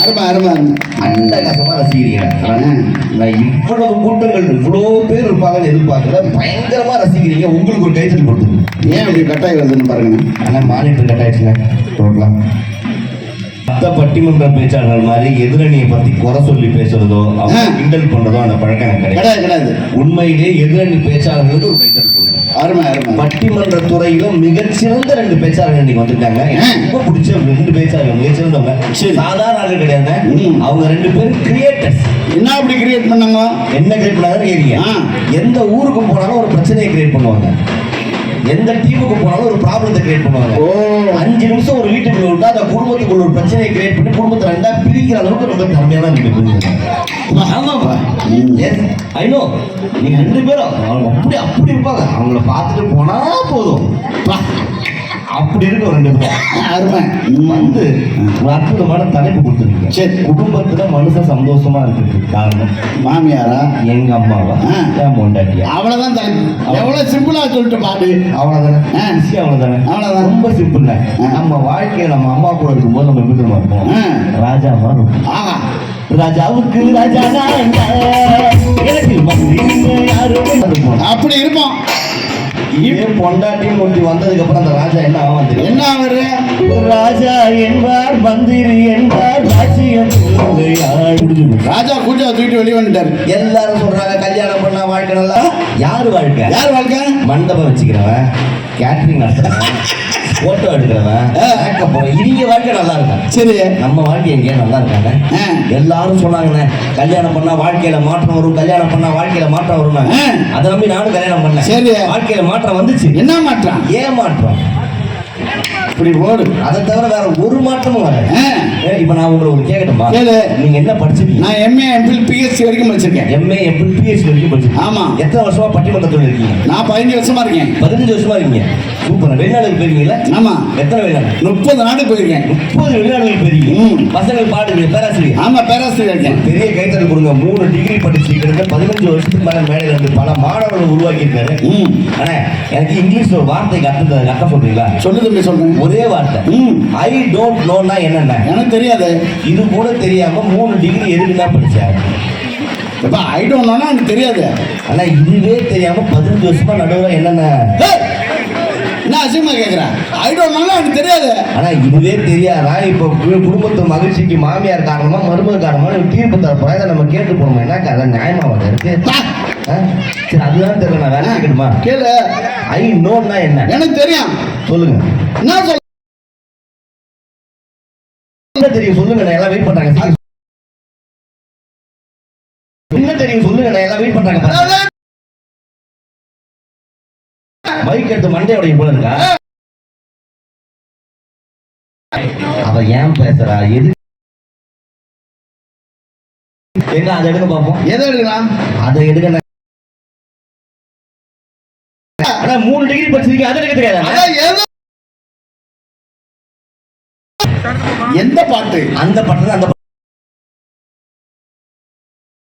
அருமை அருமை அட்டகாசமா ரசிக்கிறீங்க நான் இவ்வளவு கூட்டங்கள் இவ்வளவு பேர் இருப்பாங்கன்னு எதிர்பார்க்கல. பயங்கரமா ரசிக்கிறீங்க. உங்களுக்கு ஒரு கொடுத்துருக்கு ஏன் இப்படி கட்டாயம் வருதுன்னு பாருங்க. ஆனா மானிட்டர் கட் ஆயிடுச்சுங்க டோட்டலா மத்த பட்டிமன்ற பேச்சாளர்கள் மாதிரி எதிரணியை பத்தி குறை சொல்லி பேசுறதோ அவங்க. கிண்டல் பண்றதோ அந்த பழக்கம் எனக்கு கிடையாது. கிடையாது உண்மையிலேயே எதிரணி பேச்சாளர்களுக்கு ஒரு பட்டிமன்ற துறையில மிகச்சிறந்த ரெண்டு பேச்சாளர்கள் இன்னைக்கு வந்திருக்காங்க. ரொம்ப பிடிச்ச ரெண்டு பேச்சாளர்கள் மிகச்சிறந்தவங்க. சாதாரண ஆளு கிடையாது. அவங்க ரெண்டு பேரும் கிரியேட்டர்ஸ் என்ன அப்படி கிரியேட் பண்ணாங்க? என்ன கிரியேட் பண்ணாங்கன்னு கேக்குறீங்க ஆ. எந்த ஊருக்கு போனாலும் ஒரு பிரச்சனையை கிரியேட் பண்ணுவாங்க. எந்த டீமுக்கு போனாலும் ஒரு ப்ராப்ளத்தை கிரியேட் பண்ணுவாங்க. ஓ. அஞ்சு நிமிஷம் ஒரு வீட்டுக்குள்ள விட்டா அந்த குடும்பத்துக்குள்ள ஒரு பிரச்சனையை கிரியேட் பண்ணி குடும்பத்தை ரெண்டா பிரிக்கிற அளவுக்கு ரொம்ப திறமையான பேர் ஆமாப்பா. ஐ நோ நீங்க ரெண்டு பேரும் அவங்க அப்படி அப்படி இருப்பாங்க. அவங்கள பார்த்துட்டு போனா போதும். அப்படி இருக்கும் ரெண்டு பேரும் அருமை. வந்து ஒரு அற்புதமான தலைப்பு கொடுத்துருக்கீங்க. சரி. குடும்பத்துல மனுஷன் சந்தோஷமா இருக்கிறதுக்கு காரணம் மாமியாரா? எங்க அம்மாவா. என் பொண்டாட்டியா? அவ்வளவுதான் தலைப்பு எவ்வளவு சிம்பிளா சொல்லிட்டு பாடு அவ்வளவுதானே? அவ்வளவுதானே? அவ்வளவுதான். ரொம்ப சிம்பிள். நம்ம வாழ்க்கையில நம்ம அம்மா கூட இருக்கும்போது நம்ம எப்படி இருப்போம். ராஜா மாதிரி ராஜாவுக்கு ராஜா எனக்கு யாருமே அப்படி இருப்போம். இதே பொண்டாட்டின்னு ஒருத்தி வந்ததுக்கு அப்புறம் அந்த ராஜா என்ன ஆகும் தெரியும்? என்ன அவரு ராஜா என்பார் மந்திரி என்பார் ராஜ்யம் ராஜா கூட்டா தூக்கிட்டு வெளியே வந்துட்டாரு. எல்லாரும் சொல்றாங்க கல்யாணம் பண்ணா வாழ்க்கை நல்லா யாரு வாழ்க்கை? யார் வாழ்க்கை? மண்டபம் வச்சுக்கிறவன் கேட்டரிங் நடத்துறவன். போட்டோ எடுக்கிறவன். மேக்கப் போறவன். இவங்க வாழ்க்கை நல்லா இருக்கா சரி. நம்ம வாழ்க்கை எங்கேயா நல்லா இருக்காங்க. எல்லாரும் சொன்னாங்கண்ணே கல்யாணம் பண்ணா வாழ்க்கையில மாற்றம் வரும் கல்யாணம் பண்ணா வாழ்க்கையில மாற்றம் வரும். அதை நம்பி நானும் கல்யாணம் பண்ணேன். சரி. வாழ்க்கையில மாற்றம் வந்துச்சு. என்ன மாற்றம்? ஏன் மாற்றம் இப்படி ஓடு அதை தவிர வேற ஒரு மாற்றமும் வர. இப்ப நான் உங்களை ஒரு கேட்கட்டுமா. நீங்க என்ன படிச்சிருக்கீங்க? நான் எம்ஏ எம்பில் பிஎஸ்சி வரைக்கும் படிச்சிருக்கேன். எம்ஏ எப்படி பிஎஸ்சி வரைக்கும் படிச்சிருக்கீங்க. ஆமா. எத்தனை வருஷமா பட்டிமன்றத்தில் இருக்கீங்க? நான் பதினஞ்சு வருஷமா இருக்கேன். பதினஞ்சு வருஷமா இருக்கீங்க. சூப்பர். வெளிநாடுக்கு போயிருக்கீங்களா? ஆமா. எத்தனை வெளிநாடு? முப்பது நாடு போயிருக்கேன். முப்பது வெளிநாடுகள் போயிருக்கீங்க. பசங்கள் பாடுங்க பேராசிரியர். ஆமா பேராசிரியர் இருக்கேன். பெரிய கைத்தறி கொடுங்க. மூணு டிகிரி படிச்சிருக்கிறது பதினஞ்சு வருஷத்துக்கு மேல மேடையில் இருந்து பல மாணவர்கள் உருவாக்கி இருக்காரு. அண்ணா எனக்கு இங்கிலீஷ்ல ஒரு வார்த்தைக்கு அர்த்தத்தை அர்த்தம் சொல்றீங்களா? சொல்லு தம்பி சொல்றேன். ஒரே வார்த்தை. ஐ டோன்ட் நோன்னா என்னென்ன? எனக்கு தெரியாது. இது கூட தெரியாம மூணு டிகிரி எதுக்கு தான் படிச்சாரு இப்ப ஐ டோன்ட் நோனா எனக்கு தெரியாது. ஆனா இதுவே தெரியாம பதினஞ்சு வருஷமா நடுவில் என்னென்ன? என்ன அசிங்கமா கேக்குறேன் ஐ டோன்ட் எனக்கு தெரியாது. ஆனா இதுவே தெரியாதா? இப்போ குடும்பத்து மகிழ்ச்சிக்கு மாமியார் காரணமா மருமக காரணமா தீர்ப்பு தரப்போறா? இதை நம்ம கேட்டு போனோம் என்ன கதை? நியாயமா வந்து இருக்கு? சரி அதுதான் தெரியல நான் வேலை கேட்கணுமா கேளு. ஐ நோன்னா என்ன? எனக்கு தெரியும். சொல்லுங்க. என்ன சொல்ல தெரியும்? சொல்லுங்க எல்லாம் வெயிட் பண்றாங்க. என்ன தெரியும்? சொல்லுங்க எல்லாம் வெயிட் பண்றாங்க. மைக் எடுத்து மண்டை உடைய போல இருக்கா? அவ ஏன் பேசுறா? எது எங்க அதை எடுக்க பார்ப்போம். எதை எடுக்கலாம்? அதை எடுக்க மூணு டிகிரி படிச்சிருக்கீங்க. அதை எடுக்க தெரியாது எந்த பாட்டு? அந்த பட்டத்தை அந்த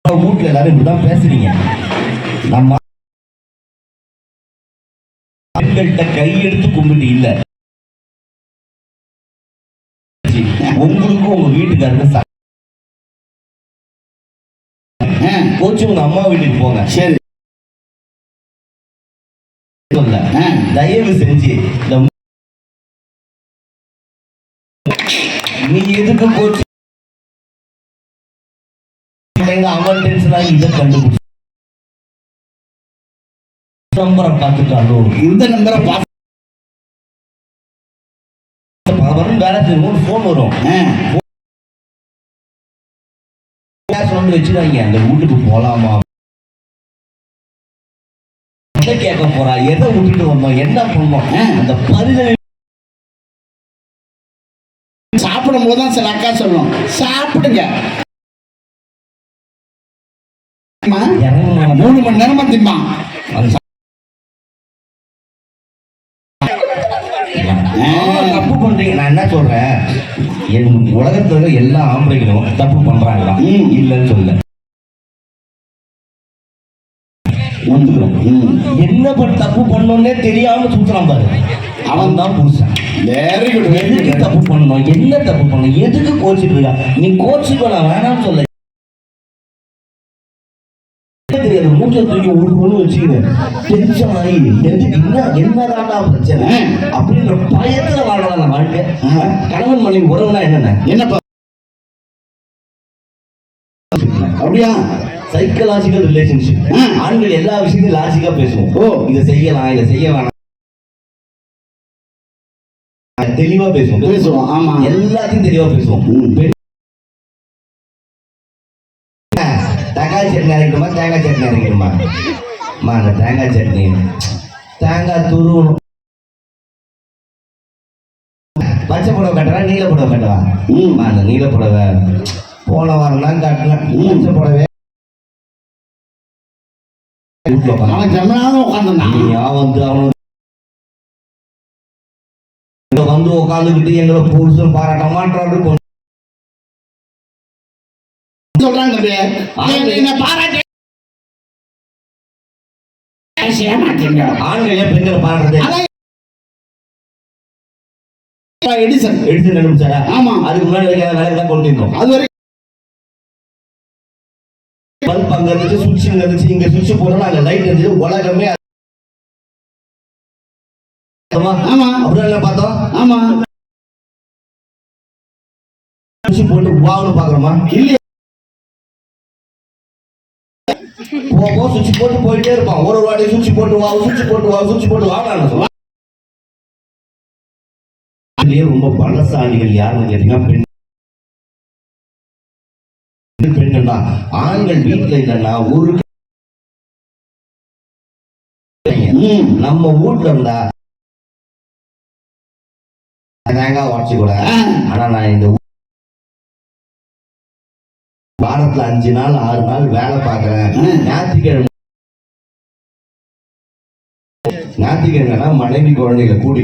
வீட்டுல எல்லாரும் இப்படிதான் பேசுறீங்க. நம்ம பெண்கள்கிட்ட கையெடுத்து கும்பிட்டு இல்ல. உங்களுக்கும் உங்க ஆ, கோச்சு உங்க அம்மா வீட்டுக்கு போங்க. சரி. தயவு செஞ்சு இந்த எதுக்கு கோச்சு அவன் டென்ஷன் ஆகி இதை கண்டுபிடிச்சு நம்பரை பார்த்துட்டாலோ? இந்த நம்பரை பாத்து வரும் வேற மூணு ஃபோன் வரும். ஆ, கேஸ் வந்து வச்சுருவாங்க. அந்த வீட்டுக்கு போலாமா? எதை கேட்க போறா? எதை விட்டுட்டு வந்தோம்? என்ன பண்ணோம் ஆ. அந்த பதினேழு சாப்பிடும் போதுதான் சில அக்கா சொல்லும் சாப்பிடுங்க. மூணு மணி நேரமா திம்பான். தப்பு பண்றீங்க. நான் என்ன சொல்றேன்? உலகத்துல எல்லா ஆம்பளைகளும் தப்பு பண்றாங்களா. இல்லைன்னு சொல்ல. என்ன தப்பு பண்ணோன்னே தெரியாம சுத்துறான் பாரு. அவன் தான் புருஷன். வெரி குட் எதுக்கு தப்பு பண்ணணும்? என்ன தப்பு பண்ணணும்? எதுக்கு கோச்சிட்டு இருக்கா? நீ கோச்சுக்கோ நான் வேணாம்னு சொல்ல. தெரியாது? மூச்சை தூக்கி ஒரு பொண்ணு வச்சுக்கிறேன். டென்ஷன் ஆகி என்ன என்னதான்டா பிரச்சனை? அப்படின்ற பயத்துல வாழலாம் நான் வாழ்க்கை. கணவன் மனைவி உறவுனா என்னென்ன? என்னப்பா? அப்படியா? Psychological relationship. ஆண்கள் எல்லா விஷயத்தையும் லாஜிக்கா பேசுவோம். ஓ. இதை செய்யலாம் இதை செய்ய வேணாம். தெளிவா பேசுவோம். பேசுவோம் ஆமா. எல்லாத்தையும் தெளிவா பேசுவோம். தக்காளி சட்னி அரைக்கணுமா? தேங்காய் சட்னி அரைக்கணுமா? அம்மா அந்த தேங்காய் சட்னி. தேங்காய் துருவணும். பச்சை புடவை கட்டுறா நீல புடவை கட்டுவா? ம். அந்த நீல புடவை போன வாரம் தான் கட்டினேன் பச்சை புடவை அவன் உட்காந்துருந்தான் நீயா வந்து அவனு இங்க வந்து உட்காந்துக்கிட்டு எங்களை புருஷன் பாராட்ட மாட்டாரு சொல்றாங்க என்ன பாராட்டி ஆண்கள் ஏன் பெண்களை பாராட்டுறது? எடிசன் நினைச்சாரா ஆமா. அதுக்கு முன்னாடி வேலை தான் கொண்டு இருந்தோம். அது வரைக்கும் பல்ப் அங்க இருந்துச்சு சுவிட்ச் இங்க இருந்துச்சு இங்க சுவிட்ச் போடுறோம் அங்க லைட் இருந்துச்சு உலகமே ஆமா. ஆமா என்ன பார்த்தோம்? ஆமா. போட்டு வாங்கணும் பாக்குறோமா இல்லையா. போ போ சுவிட்ச் போட்டு போயிட்டே இருப்பான் ஒரு ஒரு வாட்டி சுவிட்ச் போட்டு வா சுவிட்ச் போட்டு வா சுவிட்ச் போட்டு வா நான் சொல்லுவேன் இதுலயே ரொம்ப பலசாலிகள் யாருன்னு கேட்டீங்கன்னா பெண் பெண்கள் தான் ஆண்கள் வீட்டுல இல்லைன்னா ஒரு நம்ம வீட்ல இருந்தா தேங்காய் உடச்சு கூட. ஆனா நான் இந்த வாரத்துல அஞ்சு நாள் ஆறு நாள் வேலை பார்க்கறேன். ஞாயிற்றுக்கிழமை ஞாயிற்றுக்கிழமைனா மனைவி குழந்தைகளை கூடி.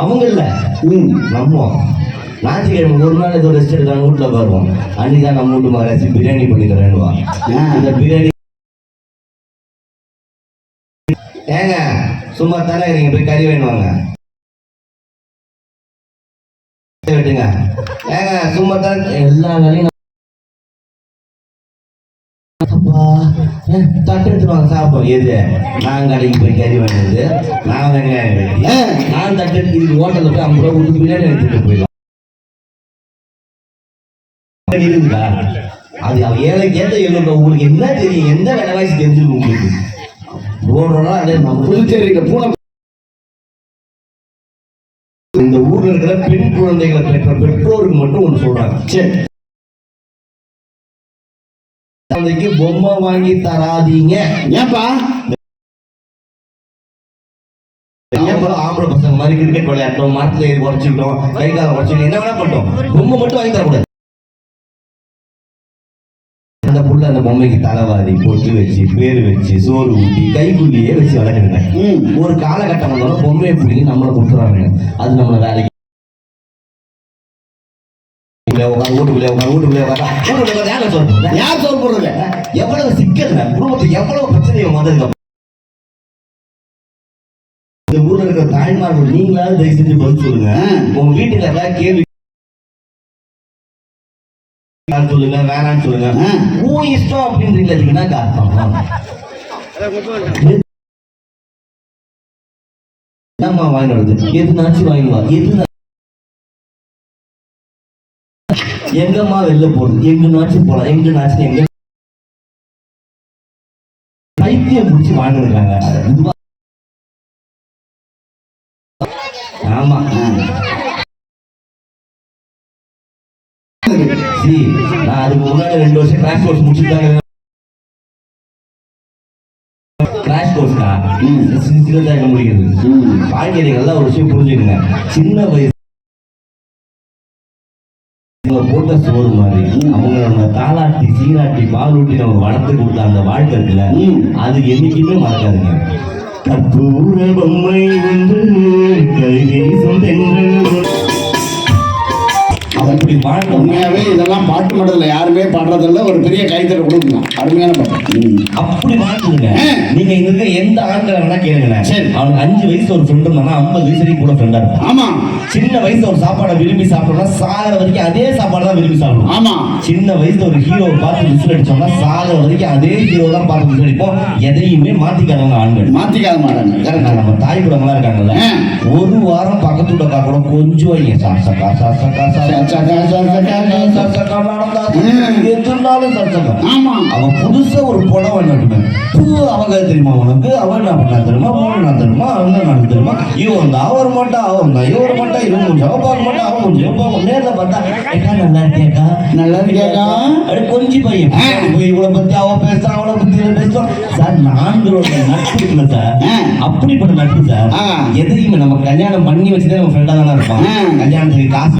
அவங்க இல்ல நம்ம ஞாயிற்றுக்கிழமை ஒரு நாள் ஏதோ ரெஸ்ட் எடுக்காம வீட்டுல வருவோம் அன்னைக்கு நம்ம வீட்டு மகாராஜி பிரியாணி பண்ணி தரேன்னுவா. அந்த பிரியாணி ஏங்க சும்மா தானே நீங்க போய் கறி வேணுவாங்க விட்டுங்க ஏங்க சும்மா தானே எல்லா வேலையும் தட்டு எடுத்துருவாங்க சாப்பிடும் எது நான் கடைக்கு போய் கறி வேணுது நான் வெங்காயம் வெட்டி. நான் தட்டு எடுத்து இது ஹோட்டல்ல போய் ஐம்பது ரூபா கொடுத்து பிரியாணி எடுத்துட்டு போயிடலாம் இருக்குதா? அது ஏத்த எழுநூறு உங்களுக்கு என்ன தெரியும்? எந்த விலைவாசி தெரிஞ்சிருக்கு உங்களுக்கு? ஓடுறோம்னா அதே நம்ம பூனை இந்த ஊர்ல இருக்கிற பெண் குழந்தைகளை பெற்ற பெற்றோருக்கு மட்டும் ஒண்ணு சொல்றாங்க. சரி குழந்தைக்கு பொம்மை வாங்கி தராதீங்க. ஏன்பா? ஆம்பளை பசங்க மாதிரி கிரிக்கெட் விளையாட்டோம் மரத்துல ஏறி உடச்சுக்கிட்டோம் கை காலை உடச்சுக்கிட்டோம் என்ன வேணா பண்ணிட்டோம். பொம்மை மட்டும் வாங்கி தரக்கூடாது. புள்ள அந்த பொம்மைக்கு தலைவாரி பொட்டு வச்சு பேர் வச்சு சோறு ஊட்டி கைக்குள்ளியே வச்சு வளர்க்குதுங்க ம். ஒரு காலகட்டம் வந்தாலும் பொம்மையை பிடிங்கி நம்மளை கொடுத்துறாங்க அது நம்மளை வேலைக்கு எவ்வளவு சிக்கல் குடும்பத்துக்கு எவ்வளவு பிரச்சனை வந்ததுக்கு அப்புறம். இந்த ஊர்ல இருக்கிற தாய்மார்கள் நீங்களாவது தயவு செஞ்சு பதில் சொல்லுங்க. உங்க வீட்டுல ஏதாவது கேள்வி சொல்லுங்க வேணாம்னு சொல்லுங்க. உன் இஷ்டம் அப்படின்றீங்க அதுக்கு என்ன அர்த்தம் என்னம்மா வாங்கி வருது எதுனாச்சும் வாங்கி வா? எது எங்கம்மா வெளில போறது? எங்கனாச்சும் போலாம்? எங்கனாச்சும் எங்க பைத்தியம் பிடிச்சி வாழ்ந்துருக்காங்க இதுவா அதுக்கு முன்னாடி ரெண்டு வருஷம் கிராஷ் கோர்ஸ் முடிச்சுட்டாங்க கிராஷ் ம். சில தான் ஒரு விஷயம் புரிஞ்சுக்கங்க. சின்ன வயசு போட்ட சோறு மாதிரி அவங்களோட தாளாட்டி சீராட்டி பால் ஊட்டி நம்ம வளர்த்து கொடுத்த அந்த வாழ்க்கை இருக்குல்ல. அது என்னைக்குமே மறக்காதுங்க. கற்பூர பொம்மை ஒன்று கை வீசும் தென்றல். அப்படி வாழ்க்கை உண்மையாவே இதெல்லாம் பாட்டு மடத்துல யாருமே பாடுறதில்ல. ஒரு பெரிய கைத்தற கொடுக்கலாம் அருமையான பாட்டு. அப்படி வாழ்ந்துங்க ஆ. நீங்க இருக்க எந்த ஆண்களை வேணா கேளுங்களேன். சரி. அவனுக்கு அஞ்சு வயசு ஒரு ஃப்ரெண்டு இருந்தானா ஐம்பது வயசு வரைக்கும் கூட ஃப்ரெண்டா இருப்பான். ஆமா. சின்ன வயசுல ஒரு சாப்பாடை விரும்பி சாப்பிட்டோம்னா சாகிற வரைக்கும் அதே சாப்பாடு தான் விரும்பி சாப்பிடுவோம் ஆமா. சின்ன வயசுல ஒரு ஹீரோவை பார்த்து விசில் அடிச்சோம்னா சாகிற வரைக்கும் அதே ஹீரோ தான் பார்த்து விசில் அடிப்போம். எதையுமே மாத்திக்காதவங்க ஆண்கள். மாத்திக்காத மாட்டாங்க. கரெக்டா நம்ம தாய் குடங்கள்லாம் இருக்காங்கல்ல. ஒரு வாரம் பக்கத்து வீட்டுக்கா கூட கொஞ்சம் வைங்க. சா சக்கா சா எதுனாலும் சத்தம் ஆமா. அவன் புதுசா ஒரு புடவை நட்டுனேன் புது அவங்க தெரியுமா உனக்கு? அவன் என்ன பண்ணா தெரியுமா? மூணு நான் தெரியுமா? அவங்க நான் தெரியுமா? இவன் தான் அவர் மட்டும் அவன் தான் இவர் மட்டும் இவன் கொஞ்சம் அவன் பார்க்க மாட்டான் அவன் கொஞ்சம் இவன் பார்க்க நேரில் பார்த்தா ஏக்கா நல்லா இருக்கியாக்கா நல்லா இருக்கியாக்கா அடி கொஞ்சி பையன். போய் இவளை பத்தி அவ பேசுறான் அவளை பத்தி பேசுறான் சார் நான்களோட நட்பு இருக்குல்ல சார். அப்படிப்பட்ட நட்பு சார். எதையுமே நம்ம கல்யாணம் பண்ணி வச்சுதான் நம்ம ஃப்ரெண்டா தானே இருப்பான். கல்யாணத்துக்கு காசு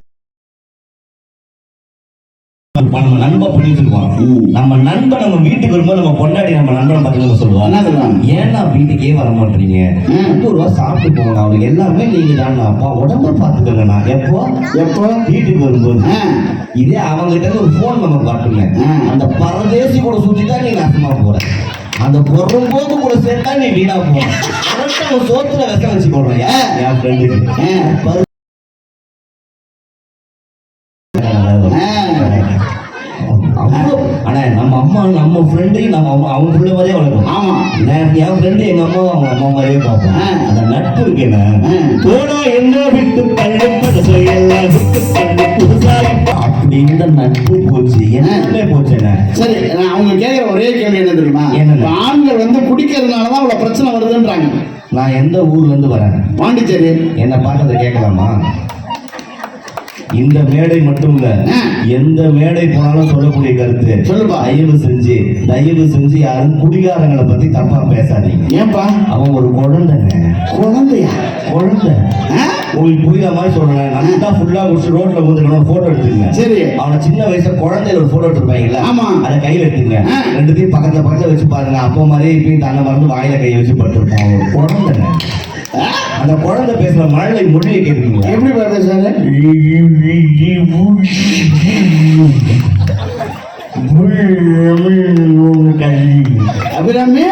நம்ம நண்பன் பண்ணி வச்சிருக்கோம் ம். நம்ம நண்பன் நம்ம வீட்டுக்கு வரும்போது நம்ம பொண்டாட்டி நம்ம நண்பனை பார்த்து நம்ம சொல்லுவோம். என்ன சொல்லுவாங்க? ஏன்னா வீட்டுக்கே வர மாட்டீங்க. ரெண்டு ரூபா சாப்பிட்டு போங்க அவருக்கு எல்லாமே நீங்க தான் அப்பா உடம்ப பாத்துக்கங்கண்ணா எப்போ? எப்போ? வீட்டுக்கு வரும்போது. இதே அவங்க கிட்ட ஒரு போன் நம்ம காட்டுங்க. அந்த பரதேசி கூட சுத்தி தான் நீ நாசமா போற. அந்த பொரும்போது கூட சேர்த்தா நீ வீணா அவன் சோத்துல வைக்க வச்சு போடுறேன் என் ஃப்ரெண்டுக்கு நம்ம ஃப்ரெண்டையும் நம்ம அவங்க- அவங்க பிள்ளை மாதிரியே வளர்க்கணும். ஆமா. நான் என் ஃப்ரெண்டு எங்க அம்மாவும் அவங்க அம்மா மாதிரியே பார்ப்பேன். அந்த நட்பு ஆ. போனா என்ன விட்டு பள்ளப்பட எல்லாம் விட்டு பள்ளி புதுசாக. அப்படி இந்த நட்பு போச்சு. என்னமே போச்சு என்ன? சரி நான் அவங்க கேட்கிற ஒரே கேள்வி என்ன தெரியுமா? இப்ப ஆண்கள் வந்து குடிக்கிறதுனால தான் அவ்வளவு பிரச்சனை வருதுன்றாங்க. நான் எந்த ஊர்ல இருந்து வரேன்? பாண்டிச்சேரி. என்ன பார்த்ததை கேட்கலாமா? இந்த மேடை மட்டும் இல்ல. எந்த மேடை போனாலும் சொல்லக்கூடிய கருத்து சொல்லுப்பா. தயவு செஞ்சு தயவு செஞ்சு யாரும் குடிகாரங்களை பத்தி தப்பா பேசாதீங்க ஏன்பா அவன் ஒரு குழந்தைங்க குழந்தையா குழந்தை? உங்களுக்கு புரியுற மாதிரி சொல்றேன் நல்லா ஃபுல்லா குடிச்சு ரோட்ல வந்து போட்டோ எடுத்துங்க சரி அவனை சின்ன வயசுல குழந்தையில ஒரு போட்டோ எடுத்துருப்பாங்கல்ல ஆமா. அதை கையில எடுத்துங்க. ரெண்டுத்தையும் பக்கத்துல பக்கத்துல வச்சு பாருங்க அப்போ மாதிரியே இப்பயும் தன்னை மறந்து வாயில கை வச்சு ஒரு குழந்தைங்க? அந்த குழந்தை பேசுற மழலை மொழியை கேட்குறீங்களா எப்படி பேசுறாரு அபிராமி?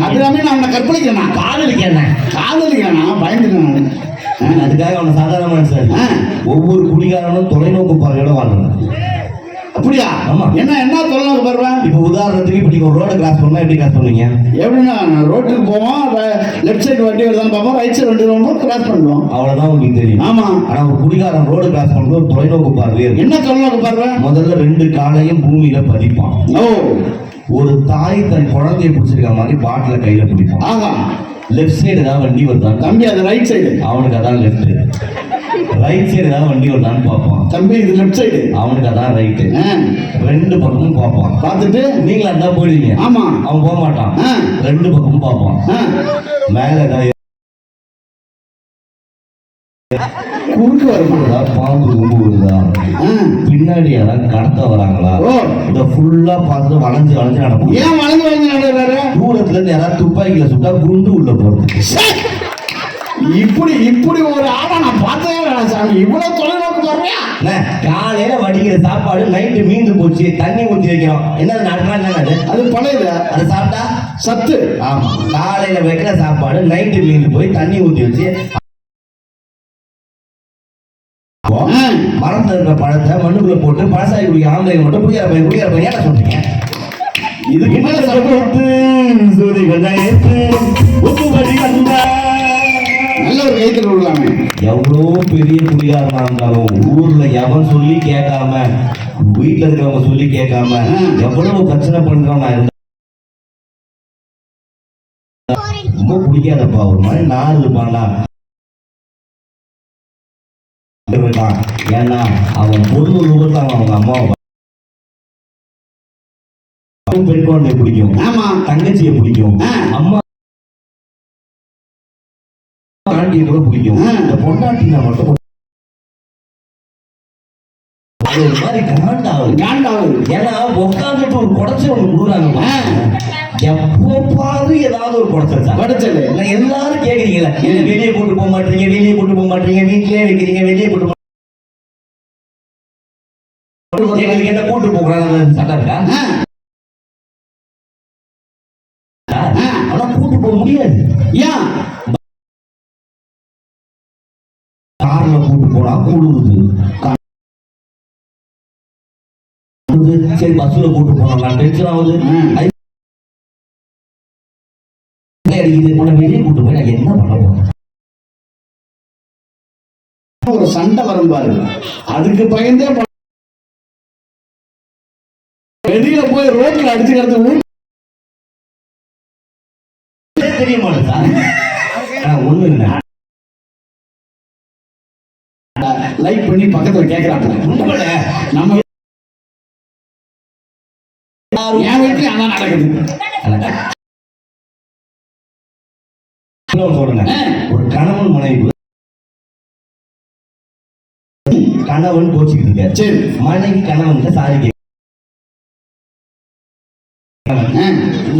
அபிராமி நான் அவனை கற்பழிக்கிறேன்? காதலிக்கிறேன். காதலிக்கிறேன்? பயந்துட்டேன் நான். அதுக்காக அவனை சாதாரண ஆ. ஒவ்வொரு குடிகாரனும் தொலைநோக்கு பார்வையோட வாழணும் அப்படியா? ஆமா. என்ன என்ன சொல்லணும் பாருவேன் இப்போ உதாரணத்துக்கு இப்போ நீங்க ஒரு ரோட கிராஸ் பண்ணா எப்படி கிராஸ் பண்ணுவீங்க? எப்படின்னா ரோட்டுக்கு போவோம் லெஃப்ட் சைடு வண்டி வருதான்னு பார்ப்போம் ரைட் சைடு வண்டி வரும்போது கிராஸ் பண்ணுவோம். அவ்வளவுதான் உங்களுக்கு தெரியும். ஆமா. ஆனா ஒரு குடிகாரன் ரோடு கிராஸ் பண்ணும்போது தொலைநோக்கு பார்வை இருக்கு. என்ன சொல்லணும் பாருவேன் முதல்ல ரெண்டு காலையும் பூமியில பதிப்பான். ஓ. ஒரு தாய் தன் குழந்தையை பிடிச்சிருக்க மாதிரி பாட்டில கையில பிடிப்பான். ஆஹா லெஃப்ட் சைடு ஏதாவது வண்டி வருதான் தம்பி அது ரைட் சைடு அவனுக்கு அதான் லெஃப்ட் ரைட் சைடு ஏதாவது வண்டி வருதான்னு பார்ப்பான். தம்பி இது லெஃப்ட் சைடு அவனுக்கு அதான் ரைட்டு ரெண்டு பக்கமும் பார்ப்பான். பார்த்துட்டு? நீங்களா இருந்தா போயிடுவீங்க. ஆமா. அவன் போக மாட்டான். ரெண்டு பக்கமும் பார்ப்பான். ஆ. மேல ஏதாவது குறுக்கு வருமா ஏதாவது பாம்பு கும்பு வருதா? பின்னாடி யாராவது கடத்த வராங்களா? இத ஃபுல்லா பார்த்து வளைஞ்சு வளைஞ்சு நடக்கும். ஏன் வளைஞ்சு வளைஞ்சு நடக்கிறாரு? தூரத்துல இருந்து யாராவது துப்பாக்கியில சுட்டா குண்டு உள்ள போறது! இப்படி இப்படி ஒரு ஆளை நான் பார்த்ததே வேணாம் சாமி இவ்வளவு தொலைநோக்கு பார்வையா? காலையில வடிக்கிற சாப்பாடு நைட்டு மீந்து போச்சு தண்ணி ஊத்தி வைக்கிறோம் என்ன நடக்கலாம் என்ன அது? அது பழையது. அதை சாப்பிட்டா? சத்து. ஆமா. காலையில வைக்கிற சாப்பாடு நைட்டு மீந்து போய் தண்ணி ஊத்தி வச்சு. மரத்துல இருக்கிற பழத்தை மண்ணுக்குள்ள போட்டு பழசாய் குடிக்க ஆம்பளை மட்டும் குடிக்கிற பையன் குடிக்கிற பையன் ஏன் சொல்றீங்க? இதுக்கு மேல சப்போர்ட் நல்ல ஒரு கைத்தில் விடலாமே எவ்வளோ பெரிய குடிகாரனா இருந்தாலும் ஊர்ல எவன் சொல்லி கேட்காம வீட்டுல இருக்கிறவங்க சொல்லி கேட்காம எவ்வளவு பிரச்சனை பண்றவனா இருந்தா ரொம்ப பிடிக்காதப்பா ஒரு மாதிரி நாள் இருப்பான்டா. ஏன்னா அவன் பொண்ணு ரூபத்தை அவன் அவங்க அம்மாவை பெண் குழந்தைய பிடிக்கும். ஆமா. தங்கச்சியை பிடிக்கும். அம்மா ஆண்டியை கூட பிடிக்கும். இந்த பொண்டாட்டினா மட்டும் அது ஒரு மாதிரி காண்டாகுது காண்டாவது ஏன்னா உட்காந்துட்டு ஒரு குடைச்சி ஒன்று கொடுக்குறாங்க ஆ. எப்போ பாரு ஏதாவது ஒரு குடைச்சல் எல்லாரும் கேக்குறீங்களா என்ன வெளியே கூட்டு போக மாட்டீங்க வெளியே கூட்டு போக மாட்டீங்க வீட்லயே வைக்கிறீங்க வெளியே கூட்டு என்ன கூட்டு போகிறாங்க சட்டம் இருக்கா? சரி பஸ்ல கூட்டு போனா நான் டென்ஷன் ஆகுது அடிக்குது உன்னை வெளியே கூட்டு போய் நான் என்ன பண்ண போறேன்? ஒரு சண்டை வரும் பாரு. அதுக்கு பயந்தே வெளியில போய் ரோட்ல அடிச்சு கிடந்து தெரிய ஆ, ஒண்ணு இல்லை. லைக் பண்ணி பக்கத்துல கேக்குறாங்க உண்மையில நம்ம என் வீட்லயும் அதான் நடக்குது. ஒரு கணவன் மனைவி கணவன் கோச்சிக்கிட்டு இருக்காரு. சரி. மனைவி கணவன் சாரி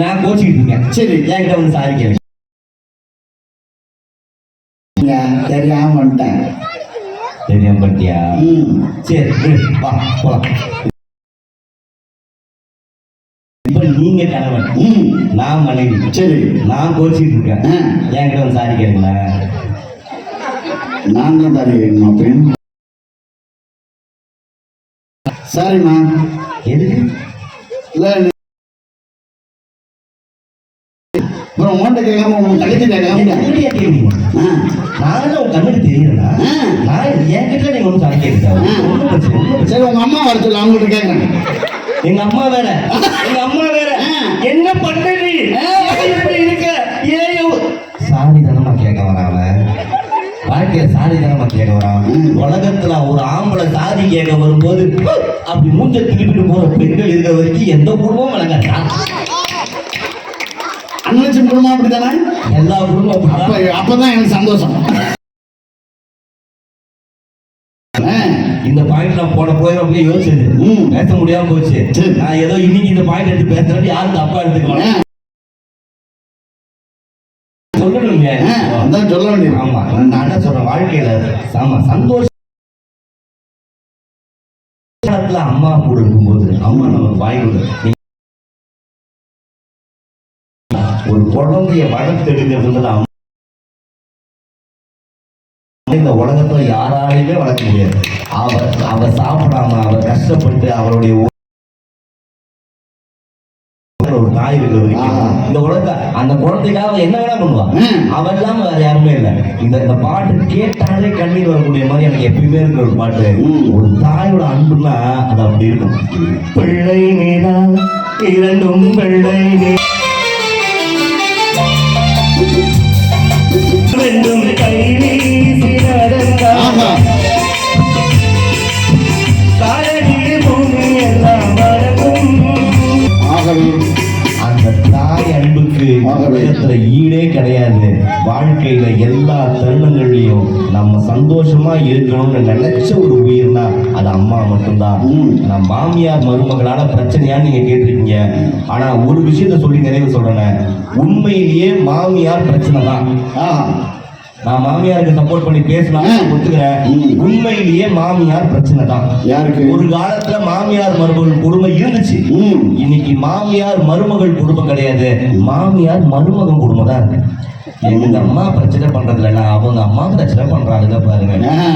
நான் கோச்சிக்கிட்டு இருக்கேன். சரி. என்கிட்ட வந்து சாரி இங்க தெரியாம வந்துட்டேன். தெரியும் பட்டியா ம், சரி வா போலாம். இப்ப நீங்க கணவன். நான் மனைவி. சரி. நான் கோச்சிக்கிட்டு இருக்கேன். என்கிட்ட வந்து சாரி கேட்கல? நான் தான் தருவேன் பெண்? சரிம்மா. எதுக்கு? இல்ல அப்புறம் உன்கிட்ட கேட்காம உன் தங்கச்சி கேட்காம நான் உங்க கண்ணுக்கு தெரியலனா ஆ. நான் என்கிட்ட நீங்க ஒன்றும் சாரி கேட்க ஒன்றும் பிரச்சனை ஒன்றும் பிரச்சனை சரி உங்க அம்மா வர சொல்லு அவங்ககிட்ட கேட்கறேன். எங்க அம்மா வேற. எங்க அம்மா வேற. என்ன பண்ண நீ இருக்க? ஏன் சாரி தானமா கேட்க வராம வாழ்க்கையில சாரி தானமா கேட்க வரான் ம். உலகத்துல ஒரு ஆம்பளை சாரி கேட்க வரும்போது அப்படி மூஞ்ச திருப்பிட்டு போற பெண்கள் இருக்கிற வரைக்கும் எந்த குடும்பமும் விளங்காதா? அண்ணாச்சி குடும்பம் அப்படித்தானே? எல்லா அப்படிதான். அப்பதான் எனக்கு சந்தோஷம். இந்த பாயிண்ட் நான் போன போய் அப்படியே யோசிச்சது. பேச முடியாம போச்சு. நான் ஏதோ இன்னைக்கு இந்த பாயிண்ட் எடுத்து பேசுறேன் யாரும் தப்பா எடுத்துக்கலாம் ஆ, சொல்லணுங்க. அதான் சொல்ல வேண்டியது. ஆமா. நான் என்ன சொல்றேன் வாழ்க்கையில ஆமா சந்தோஷ காலத்துல அம்மா கூட இருக்கும்போது அம்மா நமக்கு வாங்கி கொடு. ஒரு குழந்தைய வளர்த்தெடுக்கிறதுன்றது இந்த உலகத்துல யாராலையுமே வளர்க்க முடியாது அவ அவ சாப்பிடாம அவ கஷ்டப்பட்டு அவளுடைய உ- ஒரு ஆஹா. இந்த உலகத்துல அந்த குழந்தைக்காக என்ன வேணா பண்ணுவா ம். அவ இல்லாம வேற யாருமே இல்ல இந்த இந்த பாட்டு கேட்டாலே கண்ணீர் வரக்கூடிய மாதிரி எனக்கு எப்பயுமே இருக்கிற ஒரு பாட்டு. ஒரு தாயோட அன்புனா அது அப்படி இருக்கும் பிள்ளை நீடா இரண்டும் பிள்ளை நீ ரெண்டும் கை சந்தோஷமா இருக்கணும்னு நினைச்ச ஒரு உயிர்னா அது அம்மா மட்டும்தான். நான் மாமியார் மருமகளால பிரச்சனையான்னு நீங்க கேட்டிருக்கீங்க. ஆனா ஒரு விஷயத்த சொல்லி நிறைவு சொல்றேன். உண்மையிலேயே மாமியார் பிரச்சனை தான். நான் மாமியாருக்கு சப்போர்ட் பண்ணி பேசினா. ஒத்துக்கிறேன். உண்மையிலேயே மாமியார் பிரச்சனை தான். யாருக்கு? ஒரு காலத்துல மாமியார் மருமகள் குடும்பம் இருந்துச்சு. இன்னைக்கு மாமியார் மருமகள் குடும்பம் கிடையாது. மாமியார் மருமகன் குடும்பம் தான் இருக்கு. எங்க அம்மா பிரச்சனை பண்றது இல்லைன்னா அவங்க அம்மா பிரச்சனை பண்றாங்க பாருங்க.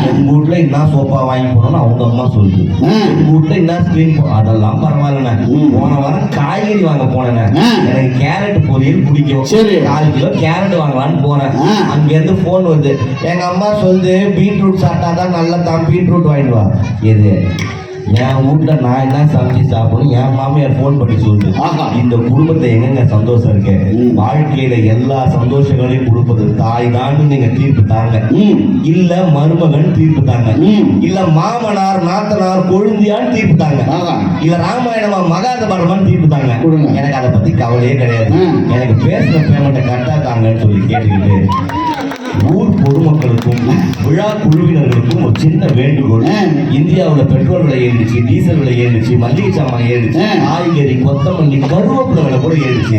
எங்க வீட்ல என்ன சோஃபா வாங்கி போனோம்னு அவங்க அம்மா சொல்லுது. எங்க வீட்ல என்ன ஸ்கிரீன் அதெல்லாம் பரவாயில்லண்ணே. போன வாரம் காய்கறி வாங்க போனேன் ஆ. எனக்கு கேரட் பொரியல் பிடிக்கும் சரி. கால் கிலோ கேரட் வாங்கலாம்னு போனேன். அங்க இருந்து போன் வருது எங்க அம்மா சொல்லுது பீட்ரூட் சாப்பிட்டா தான் நல்லா தான் பீட்ரூட் வாங்கிட்டு வா எது என் வீட்ல நான் என்ன சமைச்சு சாப்பிடணும் என் மாமியார் ஃபோன் பண்ணி சொல்லுது ஆஹா. இந்த குடும்பத்தை எங்கங்க சந்தோஷம் இருக்கு. வாழ்க்கையில எல்லா சந்தோஷங்களையும் கொடுப்பது தாய் தான் நீங்க தீர்ப்பு தாங்க இல்ல மருமகன் தீர்ப்பு தாங்க. இல்ல மாமனார் நாத்தனார் கொழுந்தியான்னு தீர்ப்பு தாங்க. இல்ல ராமாயணமா மகாதபரமான்னு தீர்ப்பு தாங்க. எனக்கு அதை பத்தி கவலையே கிடையாது. எனக்கு பேசின பேமெண்ட்டை கரெக்டா தாங்கன்னு சொல்லி கேட்டுக்கிட்டு ஊர் பொதுமக்களுக்கும் விழா குழுவினர்களுக்கும் ஒரு சின்ன வேண்டுகோள். இந்தியாவுல பெட்ரோல் விலை ஏறிடுச்சு டீசல் விலை ஏறிடுச்சு மல்லிகை சாமான் ஏறிடுச்சு. காய்கறி கொத்தமல்லி கருவேப்பிலை விலை கூட ஏறிடுச்சு.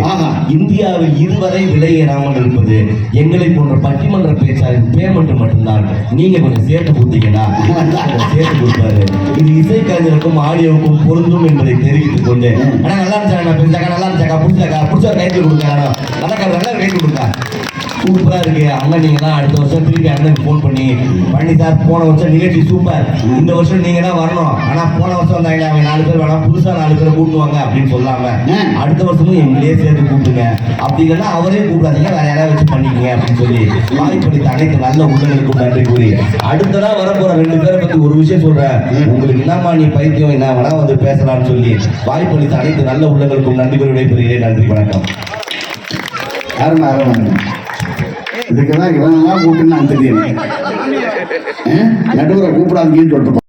இந்தியாவில் இதுவரை விலை ஏறாமல் இருப்பது எங்களை போன்ற பட்டிமன்ற பேச்சாளர் பேமெண்ட் மட்டும்தான். நீங்க கொஞ்சம் சேர்த்து கொடுத்தீங்கன்னா சேர்த்து கொடுப்பாரு. இது இசை கலைஞருக்கும் ஆடியோவுக்கும் பொருந்தும் என்பதை தெரிவித்துக் கொண்டு. ஆனா நல்லா பிடிச்சாக்கா நல்லா இருந்துச்சாக்கா பிடிச்சாக்கா பிடிச்சா கைத்து கொடுங்க நல்லா நல்லா கைத்து கொடுங்க. சூப்பரா இருக்கு. அண்ணன் நீங்க தான் அடுத்த வருஷம் திருப்பி அண்ணனுக்கு ஃபோன் பண்ணி பண்ணி சார் போன வருஷம் நிகழ்ச்சி சூப்பர் இந்த வருஷம் நீங்க தான் வரணும். ஆனா போன வருஷம் வந்தாங்க அவங்க நாலு பேர் வேணாம். புதுசா நாலு பேரை கூட்டுவாங்க அப்படின்னு சொல்லாம ஆ. அடுத்த வருஷமும் எங்களே சேர்த்து கூப்பிடுங்க. அப்படி இல்லைன்னா அவரே கூப்பிடாதீங்க. வேற யாராவது வச்சு பண்ணிக்கங்க அப்படின்னு சொல்லி வாய்ப்பளித்த அனைத்து நல்ல உள்ளங்களுக்கும் நன்றி கூறி அடுத்ததா வரப்போற ரெண்டு பேரை பத்தி ஒரு விஷயம் சொல்றேன். உங்களுக்கு என்னம்மா நீ பைத்தியம் என்ன வேணா வந்து பேசலாம்னு சொல்லி வாய்ப்பளித்த அனைத்து நல்ல உள்ளங்களுக்கும் நன்றி கூறி விடைபெறுகிறேன். நன்றி வணக்கம். அருமை அருமை இதுக்கு தான் இவனெல்லாம் கூப்பிட்டு நான் தெரியும் நடுவரை கூப்பிடாதீங்கன்னு சொல்லிட்டு